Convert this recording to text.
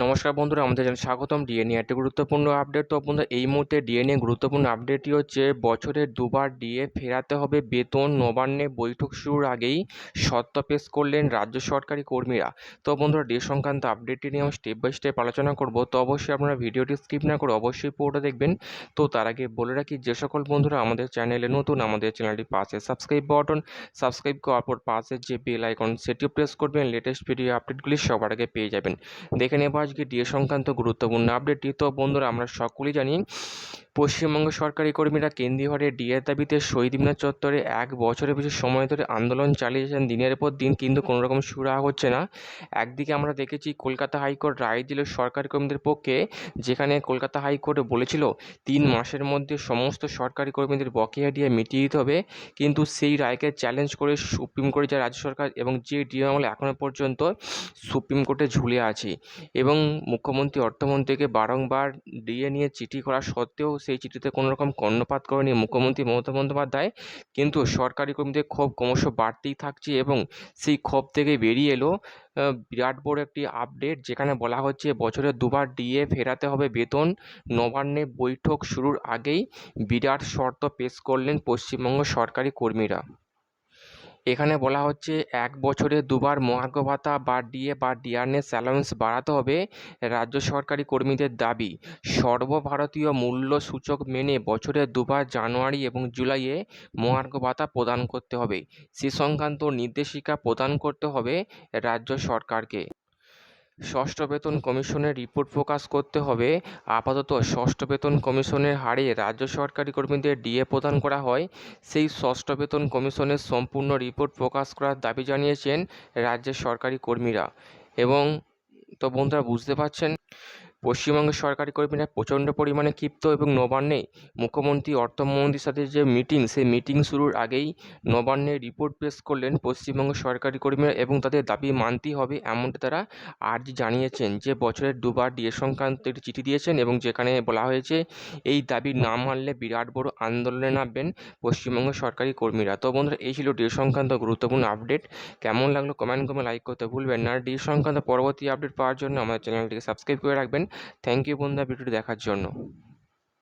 নমস্কার বন্ধুরা, আমাদের চ্যানেল স্বাগতম। ডিএনএ একটি গুরুত্বপূর্ণ আপডেট তো বন্ধুরা, এই মুহূর্তে ডিএনএ গুরুত্বপূর্ণ আপডেটটি হচ্ছে, বছরে দুবার ডিএ ফেরাতে হবে বেতন, নবান্নে বৈঠক শুরুর আগেই সত্য পেশ করলেন রাজ্য সরকারি কর্মীরা। তো বন্ধুরা ডিএ সংক্রান্ত আপডেটটি নিয়ে আমি স্টেপ বাই স্টেপ আলোচনা করব। তো অবশ্যই আপনারা ভিডিওটি স্কিপ না করে অবশ্যই পুরোটা দেখবেন। তো তার আগে বলে রাখি, যে সকল বন্ধুরা আমাদের চ্যানেলে নতুন, আমাদের চ্যানেলটি পাশে সাবস্ক্রাইব বাটন সাবস্ক্রাইব করার পর পাশে যে বেল আইকন সেটিও প্রেস করবেন। লেটেস্ট ভিডিও আপডেটগুলি সবার আগে পেয়ে যাবেন। দেখে নেব আজকে ডিএ সংক্রান্ত গুরুত্বপূর্ণ আপডেটটি তো বন্ধুরা আমরা সকলেই জানি পশ্চিমবঙ্গ সরকারি কর্মীরা কেন্দ্রীয় হারে ডিএর দাবিতে শহীদ মিনার চত্বরে এক বছরের বেশি সময় ধরে আন্দোলন চালিয়েছেন। দিনের পর দিন কিন্তু কোনো রকম সুরাহা হচ্ছে না। একদিকে আমরা দেখেছি কলকাতা হাইকোর্ট রায় দিল সরকারি কর্মীদের পক্ষে, যেখানে কলকাতা হাইকোর্ট বলেছিল, তিন মাসের মধ্যে সমস্ত সরকারি কর্মীদের বকেয়া ডিএ মিটিয়ে দিতে হবে। কিন্তু সেই রায়কে চ্যালেঞ্জ করে সুপ্রিম কোর্টে যায় রাজ্য সরকার এবং যে ডিএ আমলে এখনও পর্যন্ত সুপ্রিম কোর্টে ঝুলে আছে। এবং মুখ্যমন্ত্রী অর্থমন্ত্রীকে বারংবার ডিএ নিয়ে চিঠি করা সত্ত্বেও সেই চিঠিতে কোনো রকম কর্ণপাত করেনি মুখ্যমন্ত্রী মমতা বন্দ্যোপাধ্যায়। কিন্তু সরকারি কর্মীদের ক্ষোভ ক্রমশ বাড়তেই থাকছে এবং সেই ক্ষোভ থেকে বেরিয়ে এলো বিরাট বড় একটি আপডেট যেখানে বলা হচ্ছে বছরে দুবার ডিএ ফেরাতে হবে বেতন। নবান্নে বৈঠক শুরুর আগেই বিরাট শর্ত পেশ করলেন পশ্চিমবঙ্গ সরকারি কর্মীরা। এখানে বলা হচ্ছে এক বছরে দুবার মহার্ঘ ভাতা বা ডিএ বা ডিআরএস অ্যালাউন্স বাড়াতে হবে রাজ্য সরকারি কর্মীদের দাবি। সর্বভারতীয় মূল্য সূচক মেনে বছরে দুবার জানুয়ারি এবং জুলাইয়ে মহার্ঘ ভাতা প্রদান করতে হবে। সে সংক্রান্ত নির্দেশিকা প্রদান করতে হবে রাজ্য সরকারকে। ষষ্ঠ বেতন কমিশনের রিপোর্ট প্রকাশ করতে হবে। আপাতত ষষ্ঠ বেতন কমিশনের হারে রাজ্য সরকারি কর্মীদের ডিএ প্রদান করা হয়। সেই ষষ্ঠ বেতন কমিশনের সম্পূর্ণ রিপোর্ট প্রকাশ করার দাবি জানিয়েছেন রাজ্যের সরকারি কর্মীরা। এবং তো বন্ধুরা, বুঝতে পারছেন? পশ্চিমবঙ্গের সরকারি কর্মীরা প্রচণ্ড পরিমাণে ক্ষিপ্ত এবং নবান্নে মুখ্যমন্ত্রী অর্থমন্ত্রীর সাথে যে মিটিং, সেই মিটিং শুরুর আগেই নবান্নে রিপোর্ট পেশ করলেন পশ্চিমবঙ্গের সরকারি কর্মীরা এবং তাদের দাবি মানতেই হবে এমনটা তারা আর্জি জানিয়েছেন। যে বছরের দুবার ডিএ সংক্রান্ত একটি চিঠি দিয়েছেন এবং যেখানে বলা হয়েছে, এই দাবি না মানলে বিরাট বড় আন্দোলনে নামবেন পশ্চিমবঙ্গের সরকারি কর্মীরা। তো বন্ধুরা, এই ছিল ডিএ সংক্রান্ত গুরুত্বপূর্ণ আপডেট। কেমন লাগল কমেন্ট করে লাইক করতে ভুলবেন না। ডি সংক্রান্ত পরবর্তী আপডেট পাওয়ার জন্য আমাদের চ্যানেলটিকে সাবস্ক্রাইব করে রাখবেন। থ্যাংক ইউ বন্ধুরা ভিডিওটি দেখার জন্য।